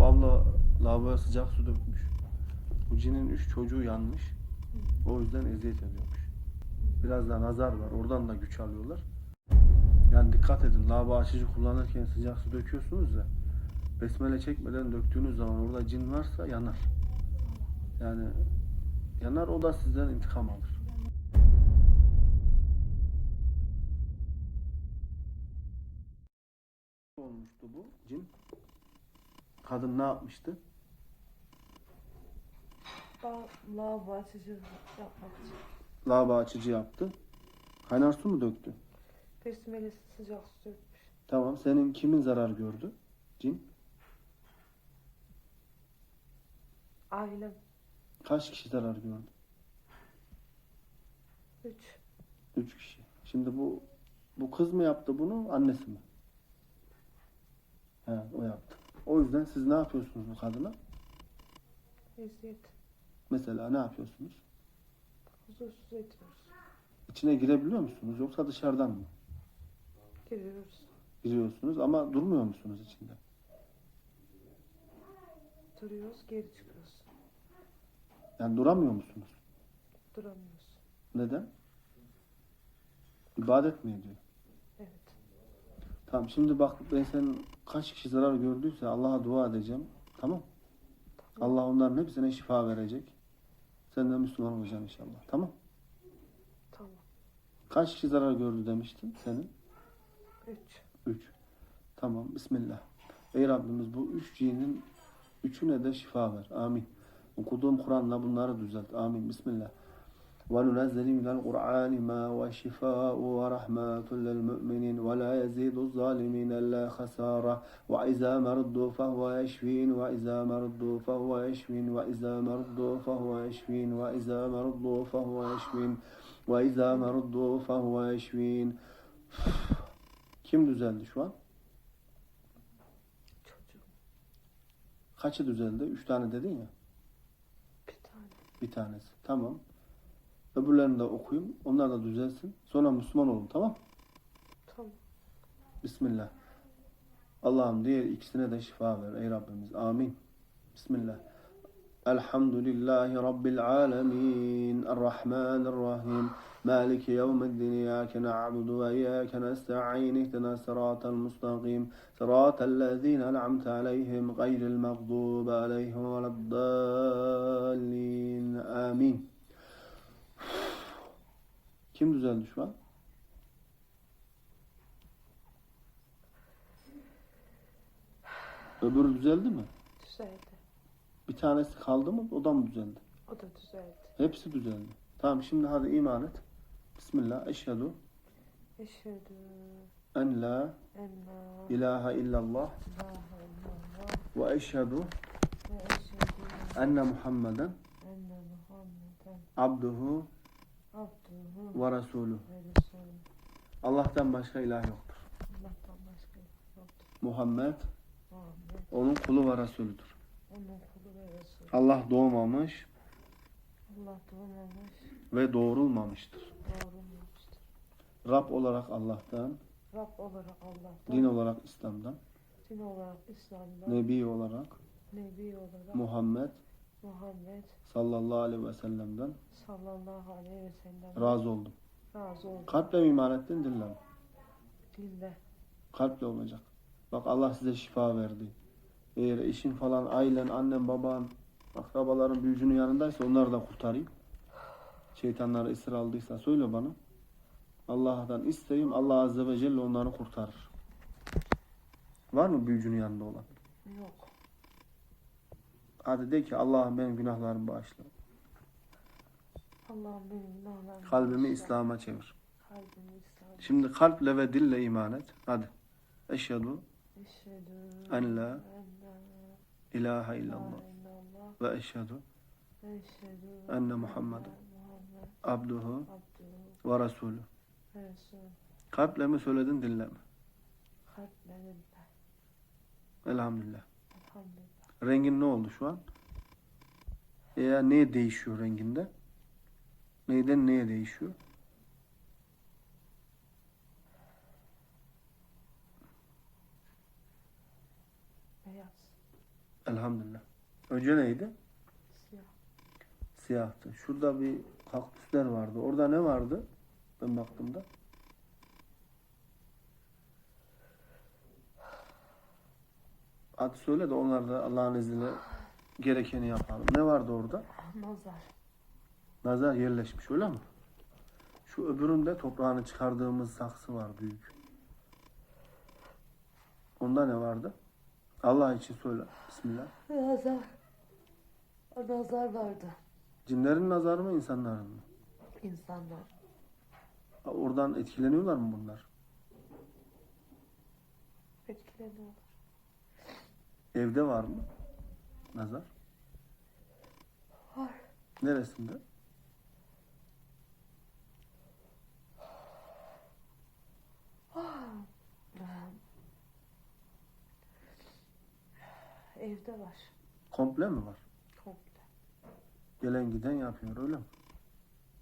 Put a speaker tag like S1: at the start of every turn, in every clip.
S1: Bu abla lavaboya sıcak su dökmüş. Bu cinin üç çocuğu yanmış. O yüzden eziyet ediyormuş. Biraz da nazar var. Oradan da güç alıyorlar. Yani dikkat edin. Lavabo açıcı kullanırken sıcak su döküyorsunuz ya. Besmele çekmeden döktüğünüz zaman orada cin varsa yanar. Yani yanar o da sizden intikam alır. olmuştu bu cin? Kadın ne yapmıştı?
S2: Ben lavabo açıcı yapmak için.
S1: Lavabo açıcı yaptı. Kaynar su mu döktü?
S2: Besmele sıcak su dökmüş.
S1: Tamam. Senin kimin zarar gördü? Cin.
S2: Ailem
S1: Kaç kişi zarar gördü?
S2: 3.
S1: Üç kişi. Şimdi bu bu kız mı yaptı bunu, annesi mi? He, o yaptı. O yüzden siz ne yapıyorsunuz bu kadına?
S2: Eziyet.
S1: Mesela ne yapıyorsunuz?
S2: Huzursuz ediyoruz.
S1: İçine girebiliyor musunuz yoksa dışarıdan mı?
S2: Giriyoruz.
S1: Giriyorsunuz ama durmuyor musunuz içinde?
S2: Duruyoruz. Geri çıkıyoruz.
S1: Yani duramıyor musunuz?
S2: Duramıyoruz.
S1: Neden? İbadet mi ediyor? Tamam şimdi bak ben senin kaç kişi zarar gördüyse Allah'a dua edeceğim. Tamam. Allah onların hepsine şifa verecek. Sen de Müslüman olacaksın inşallah. Tamam.
S2: Tamam.
S1: Kaç kişi zarar gördü demiştin senin?
S2: 3.
S1: Üç. Tamam. Bismillah. Ey Rabbimiz bu üç cinin üçüne de şifa ver. Amin. Okuduğum Kur'an'la bunları düzelt. Amin. Bismillah. وننزل من القرآن ما هو شفاء ورحمة للمؤمنين ولا يزيد الظالمين إلا خسارة وإذا مرضوا فهو يشفين وإذا مرضوا فهو يشفين وإذا مرضوا فهو يشفين وإذا مرضوا فهو يشفين وإذا مرضوا فهو يشفين Kim düzeldi şu an?
S2: Çocuğum.
S1: Kaçı düzeldi? Üç tane dedin ya.
S2: Bir tane.
S1: Bir tanesi. Tamam. Öbürlerini de okuyayım. Onlar da düzelsin. Sonra Müslüman olun. Tamam.
S2: Tamam.
S1: Bismillah. Allah'ım diğer ikisine de şifa ver ey Rabbimiz. Amin. Bismillah. Elhamdülillahi Rabbil alemin. Errahmanirrahim. مالك يوم الدين إياك نعبد وإياك نستعين اهدنا الصراط المستقيم صراط الذين أنعمت عليهم غير المغضوب عليهم ولا الضالين آمين kim düzeldi şu an? Öbürü düzeldi mi?
S2: Düzeldi.
S1: Bir tanesi kaldı mı? O da mı düzeldi?
S2: O da düzeldi.
S1: Hepsi düzeldi. Tamam şimdi hadi iman et. Bismillah. Eşhedü
S2: Eşhedü
S1: en la
S2: en la
S1: ilahe illallah ve eşhedü
S2: ve eşhedü
S1: enne Muhammeden
S2: enne Muhammeden
S1: abduhu ve resulü. Allah'tan başka ilah yoktur.
S2: Allah'tan başka ilah yoktur.
S1: Muhammed
S2: Muhammed
S1: onun kulu ve resulüdür.
S2: onun kulu ve resulü.
S1: Allah doğmamış
S2: Allah doğmamış,
S1: ve doğrulmamıştır.
S2: doğrulmamıştır.
S1: Rab olarak Allah'tan,
S2: Rab olarak Allah'tan,
S1: din olarak İslam'dan,
S2: din olarak İslam'dan,
S1: Nebi olarak
S2: Nebi olarak
S1: Muhammed
S2: Muhammed
S1: sallallahu aleyhi ve sellem'den
S2: sallallahu aleyhi ve sellem
S1: razı oldum.
S2: razı oldu.
S1: Kalple mi iman ettin, dille mi?
S2: Dille.
S1: Kalple olacak. Bak Allah size şifa verdi. Eğer eşin falan, ailen, annen, baban, akrabaların büyücünün yanındaysa onları da kurtarayım. Şeytanları esir aldıysa söyle bana. Allah'tan isteyeyim. Allah Azze ve Celle onları kurtarır. Var mı büyücünün yanında olan?
S2: Yok.
S1: Hadi de ki Allah'ım benim günahlarımı bağışla.
S2: Allah'ım benim günahlarımı
S1: Kalbimi. İslam'a çevir.
S2: Kalbimi İslam'a.
S1: Şimdi kalple ve dille iman et. Hadi. Eşhedü
S2: Eşhedü
S1: En la ilahe illallah ve eşhedü Enne Muhammeden
S2: Muhammed
S1: abduhu
S2: abduhu
S1: ve resulü.
S2: ve resulü.
S1: Kalple mi söyledin dille mi?
S2: Kalple dille.
S1: Elhamdülillah. Rengin ne oldu şu an? Veya neye değişiyor renginde? Neyden neye değişiyor?
S2: Beyaz.
S1: Elhamdülillah. Önce neydi?
S2: Siyah.
S1: Siyahtı. Şurada bir kaktüsler vardı. Orada ne vardı? Ben baktığımda. Hadi söyle de onlar da Allah'ın izniyle gerekeni yapalım. Ne vardı orada?
S2: Nazar.
S1: Nazar yerleşmiş öyle mi? Şu öbüründe toprağını çıkardığımız saksı var büyük. Onda ne vardı? Allah için söyle. Bismillah.
S2: Nazar. Nazar vardı.
S1: Cinlerin nazarı mı insanların mı?
S2: İnsanlar.
S1: Oradan etkileniyorlar mı bunlar?
S2: Etkileniyorlar.
S1: Evde var mı? Nazar.
S2: Var.
S1: Neresinde?
S2: Evde var.
S1: Komple mi var?
S2: Komple.
S1: Gelen giden yapıyor öyle mi?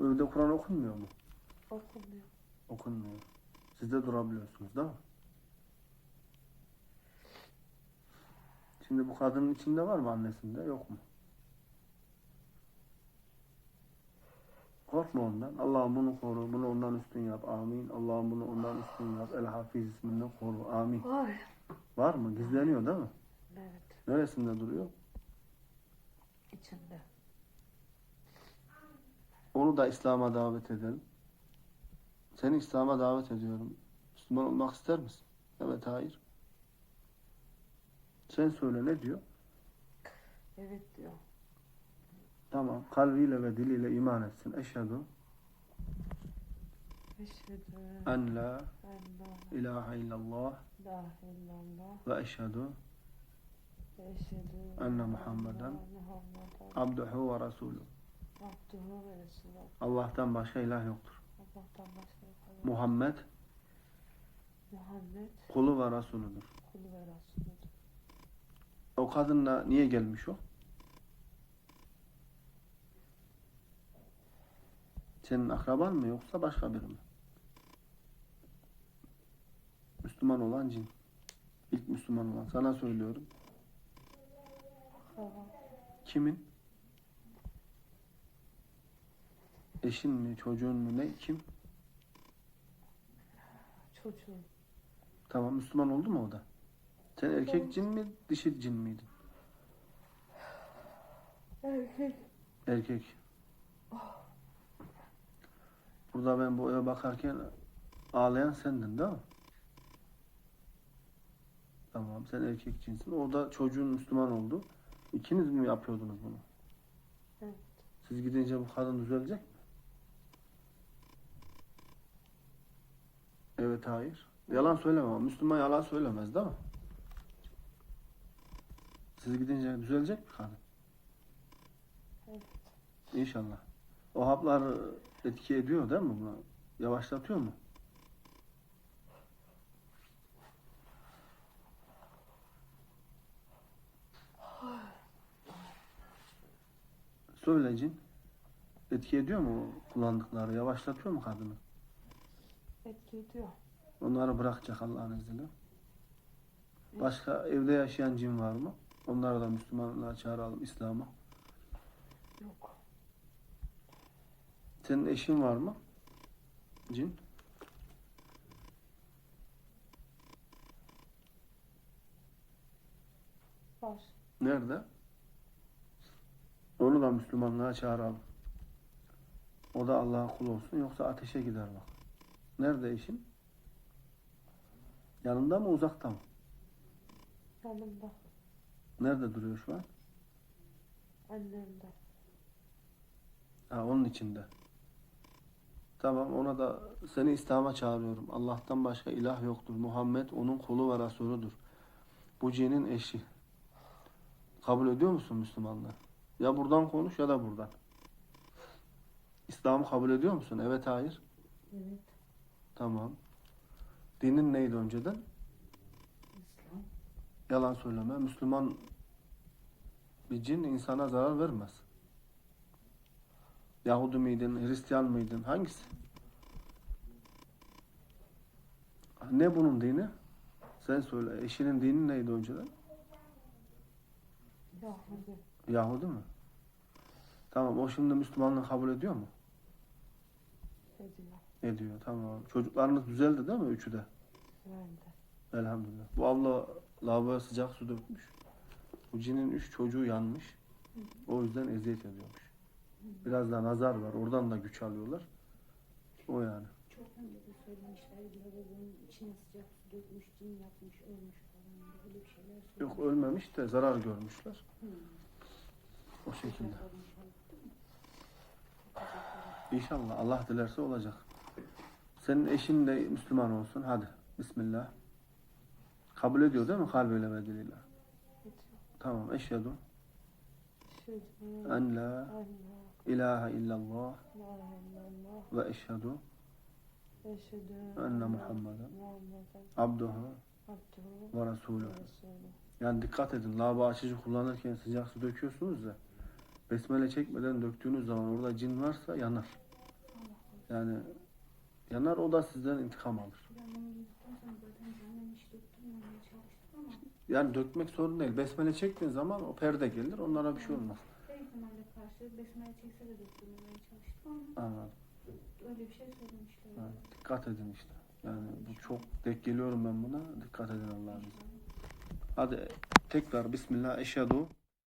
S1: Evde Kur'an okunmuyor mu?
S2: Okunuyor.
S1: Okunmuyor. Siz de durabiliyorsunuz değil mi? Şimdi bu kadının içinde var mı annesinde yok mu? Korkma ondan. Allah'ım bunu koru. Bunu ondan üstün yap. Amin. Allah'ım bunu ondan üstün yap. El Hafiz isminden koru. Amin.
S2: Var.
S1: Var mı? Gizleniyor değil mi?
S2: Evet.
S1: Neresinde duruyor?
S2: içinde.
S1: Onu da İslam'a davet edelim. Seni İslam'a davet ediyorum. Müslüman olmak ister misin? Evet, hayır. Sen söyle ne diyor?
S2: Evet diyor.
S1: Tamam. Kalbiyle ve diliyle iman etsin. Eşhedü
S2: Eşhedü
S1: en la ilahe illallah ve eşhedü Enne Muhammeden abduhu ve resulü.
S2: abduhu ve resulü.
S1: Allah'tan başka ilah yoktur.
S2: Allah'tan başka bir
S1: Muhammed
S2: Muhammed
S1: kulu ve resulüdür.
S2: kulu ve Resulüdür.
S1: O kadınla niye gelmiş o? Senin akraban mı yoksa başka biri mi? Müslüman olan cin. İlk Müslüman olan. Sana söylüyorum. Kimin? Eşin mi, çocuğun mu, ne, kim?
S2: Çocuğun.
S1: Tamam, Müslüman oldu mu o da? Sen erkek cin mi, dişi cin miydin?
S2: Erkek.
S1: Erkek. Burada ben bu eve bakarken ağlayan sendin değil mi? Tamam sen erkek cinsin. Orada çocuğun Müslüman oldu. İkiniz mi yapıyordunuz bunu?
S2: Evet.
S1: Siz gidince bu kadın düzelecek mi? Evet hayır. Yalan söylemem. Müslüman yalan söylemez değil mi? Siz gidince düzelecek mi kadın?
S2: Evet.
S1: İnşallah. O haplar etki ediyor değil mi buna? Yavaşlatıyor mu? Söyle cin. Etki ediyor mu kullandıkları? Yavaşlatıyor mu kadını?
S2: Etki ediyor.
S1: Onları bırakacak Allah'ın izniyle. Başka evde yaşayan cin var mı? Onları da Müslümanlığa çağıralım, İslam'a.
S2: Yok.
S1: Senin eşin var mı? Cin.
S2: Var.
S1: Nerede? Onu da Müslümanlığa çağıralım. O da Allah'a kul olsun yoksa ateşe gider bak. Nerede eşin? Yanında mı uzakta mı?
S2: Yanımda.
S1: Nerede duruyor şu an?
S2: Annemde.
S1: Ha onun içinde. Tamam ona da seni İslam'a çağırıyorum. Allah'tan başka ilah yoktur. Muhammed onun kulu ve Resulüdür. Bu cinin eşi. Kabul ediyor musun Müslümanlığı? Ya buradan konuş ya da buradan. İslam'ı kabul ediyor musun? Evet hayır.
S2: Evet.
S1: Tamam. Dinin neydi önceden? Yalan söyleme. Müslüman bir cin insana zarar vermez. Yahudi miydin, Hristiyan mıydın? Hangisi? Ne bunun dini? Sen söyle. Eşinin dini neydi önceden?
S2: Yahudi.
S1: Yahudi mi? Tamam o şimdi Müslümanlığı kabul ediyor mu?
S2: Ediyor.
S1: Ediyor tamam. Çocuklarınız düzeldi değil mi üçü de?
S2: De.
S1: Elhamdülillah. Bu abla lavaboya sıcak su dökmüş. Bu cinin üç çocuğu yanmış. O yüzden eziyet ediyormuş. Biraz da nazar var. Oradan da güç alıyorlar. O yani.
S3: Çok önce de söylemişler lavabonun içine sıcak su dökmüş, cin yapmış, ölmüş falan öyle bir şeyler
S1: Yok
S3: söylemişler.
S1: ölmemiş de zarar görmüşler.
S3: Hı.
S1: O şekilde.
S3: İnşallah
S1: Allah dilerse olacak. Senin eşin de Müslüman olsun. Hadi. Bismillah. Kabul ediyor değil mi kalbiyle ve diliyle? Tamam. Eşhedü en la ilahe illallah ve eşhedü enne Muhammeden abduhu ve resulü. Yani dikkat edin. Lavabo açıcı kullanırken sıcak su döküyorsunuz ya. Besmele çekmeden döktüğünüz zaman orada cin varsa yanar. Yani yanar o da sizden intikam alır.
S3: Ben bunu duyduktan sonra zaten canım hiç döktürmemeye çalıştım ama
S1: Yani dökmek sorun değil. Besmele çektiğin zaman o perde gelir. Onlara bir şey olmaz.
S3: her ihtimalle karşı besmele çekse de döktürmemeye çalıştım ama
S1: Anladım.
S3: öyle bir şey söylemişler.
S1: Evet, dikkat edin işte. Yani bu çok denk geliyorum ben buna. Dikkat edin izniyle. Hadi tekrar Bismillah eşhedü